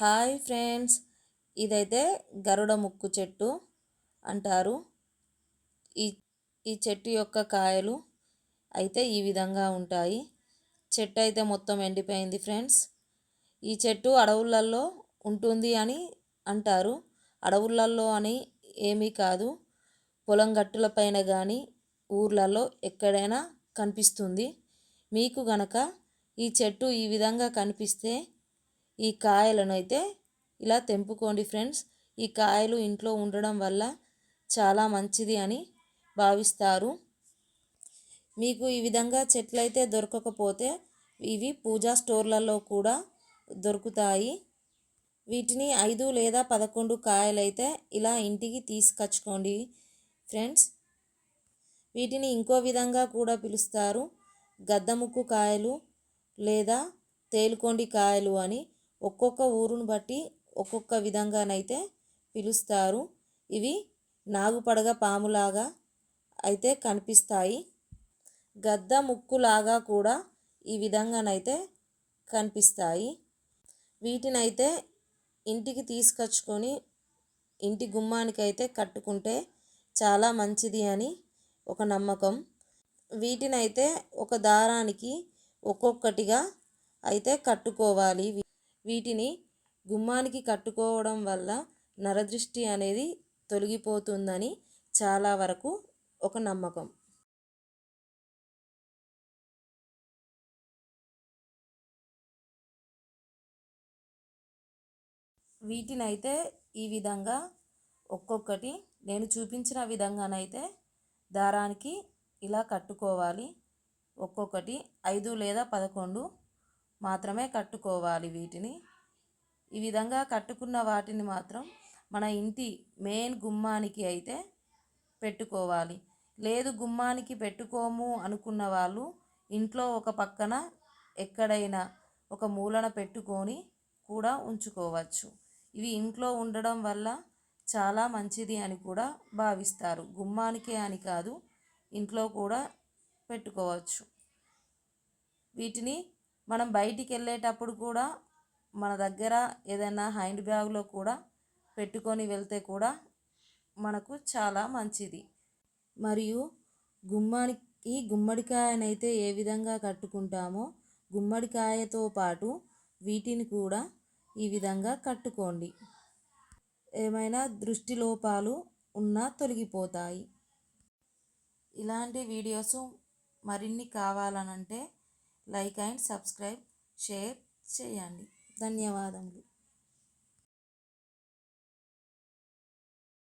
Hi friends. ఇదైతే గరుడ ముక్కు చెట్టు అంటారు. ఈ ఈ చెట్టు యొక్క కాయలు అయితే ఈ విధంగా ఉంటాయి. చెట్టు అయితే మొత్తం ఎండిపోయింది ఫ్రెండ్స్. ఈ చెట్టు అడవులలో ఉంటుంది అని అంటారు. అడవులలో అని ఏమీ కాదు. పొలం గట్టుల పైన కానీ ఊర్లలో ఎక్కడైనా కనిపిస్తుంది. మీకు గనక ఈ చెట్టు ఈ విధంగా కనిపిస్తే ఈ కాయలను అయితే ఇలా తెంపుకోండి ఫ్రెండ్స్. ఈ కాయలు ఇంట్లో ఉండడం వల్ల చాలా మంచిది అని భావిస్తారు. మీకు ఈ విధంగా చెట్లు అయితే దొరకకపోతే ఇవి పూజా స్టోర్లలో కూడా దొరుకుతాయి. వీటిని ఐదు లేదా పదకొండు కాయలైతే ఇలా ఇంటికి తీసుకొచ్చుకోండి ఫ్రెండ్స్. వీటిని ఇంకో విధంగా కూడా పిలుస్తారు. గద్దముక్కు కాయలు లేదా తేలుకొండి కాయలు అని ఒక్కొక్క ఊరును బట్టి ఒక్కొక్క విధంగానైతే పిలుస్తారు. ఇవి నాగుపడగ పాములాగా అయితే కనిపిస్తాయి. గద్ద ముక్కులాగా కూడా ఈ విధంగానైతే కనిపిస్తాయి. వీటినైతే ఇంటికి తీసుకొచ్చుకొని ఇంటి గుమ్మానికి అయితే కట్టుకుంటే చాలా మంచిది అని ఒక నమ్మకం. వీటినైతే ఒక దారానికి ఒక్కొక్కటిగా అయితే కట్టుకోవాలి. వీటిని గుమ్మానికి కట్టుకోవడం వల్ల నరదృష్టి అనేది తొలగిపోతుందని చాలా వరకు ఒక నమ్మకం. వీటినైతే ఈ విధంగా ఒక్కొక్కటి నేను చూపించిన విధంగానైతే దారానికి ఇలా కట్టుకోవాలి. ఒక్కొక్కటి ఐదు లేదా పదకొండు మాత్రమే కట్టుకోవాలి వీటిని. ఈ విధంగా కట్టుకున్న వాటిని మాత్రం మన ఇంటి మెయిన్ గుమ్మానికి అయితే పెట్టుకోవాలి. లేదు గుమ్మానికి పెట్టుకోము అనుకున్న వాళ్ళు ఇంట్లో ఒక పక్కన ఎక్కడైనా ఒక మూలన పెట్టుకొని కూడా ఉంచుకోవచ్చు. ఇవి ఇంట్లో ఉండడం వల్ల చాలా మంచిది అని కూడా భావిస్తారు. గుమ్మానికే అని కాదు ఇంట్లో కూడా పెట్టుకోవచ్చు. వీటిని మనం బయటికి వెళ్ళేటప్పుడు కూడా మన దగ్గర ఏదైనా హ్యాండ్ బ్యాగ్లో కూడా పెట్టుకొని వెళ్తే కూడా మనకు చాలా మంచిది. మరియు గుమ్మానికి గుమ్మడికాయనైతే ఏ విధంగా కట్టుకుంటామో గుమ్మడికాయతో పాటు వీటిని కూడా ఈ విధంగా కట్టుకోండి. ఏమైనా దృష్టి లోపాలు ఉన్నా తొలగిపోతాయి. ఇలాంటి వీడియోస్ మరిన్ని కావాలనంటే లైక్ అండ్ సబ్స్క్రైబ్ షేర్ చేయండి. ధన్యవాదములు.